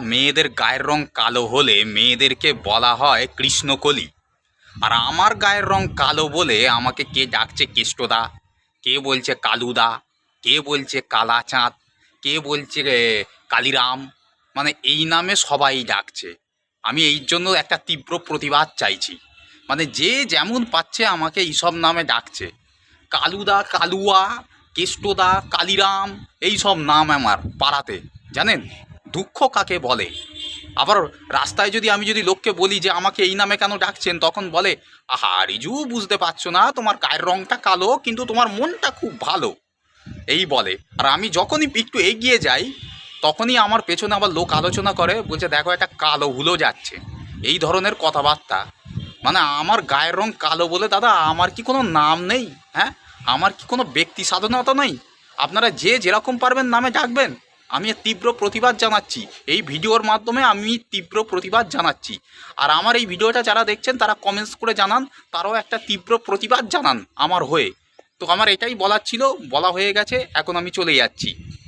মেয়েদের গায়ের রং কালো হলে মেয়েদেরকে বলা হয় কৃষ্ণকলি। আর আমার গায়ের রং কালো বলে আমাকে কে ডাকছে কেষ্টদা, কে বলছে কালুদা, কে বলছে কালাচাঁদ, কে বলছে কালিরাম মানে এই নামে সবাই ডাকছে। আমি এই জন্য একটা তীব্র প্রতিবাদ চাইছি। মানে যে যেমন পাচ্ছে আমাকে এইসব নামে ডাকছে। কালুদা, কালুয়া, কেষ্টদা, কালিরাম এই সব নাম আমার পাড়াতে, জানেন? দুঃখ কাকে বলে? আবার রাস্তায় যদি আমি যদি লোককে বলি যে আমাকে এই নামে কেন ডাকছেন, তখন বলে, আহা, রিজু, বুঝতে পারছ না, তোমার গায়ের রংটা কালো, কিন্তু তোমার মনটা খুব ভালো। এই বলে। আর আমি যখনই একটু এগিয়ে যাই, তখনই আমার পেছনে আবার লোক আলোচনা করে, বলছে, দেখো, একটা কালো হুলো যাচ্ছে। এই ধরনের কথাবার্তা। মানে আমার গায়ের রং কালো বলে, দাদা, আমার কি কোনো নাম নেই? হ্যাঁ? আমার কি কোনো ব্যক্তি স্বাধীনতা নেই? আপনারা যে যেরকম পারবেন নামে ডাকবেন। আমি তীব্র প্রতিবাদ জানাচ্ছি। এই ভিডিওর মাধ্যমে আমি তীব্র প্রতিবাদ জানাচ্ছি। আর আমার এই ভিডিওটা যারা দেখছেন, তারা কমেন্টস করে জানান, তারাও একটা তীব্র প্রতিবাদ জানান আমার হয়ে। তো আমার এটাই বলার ছিল, বলা হয়ে গেছে, এখন আমি চলে যাচ্ছি।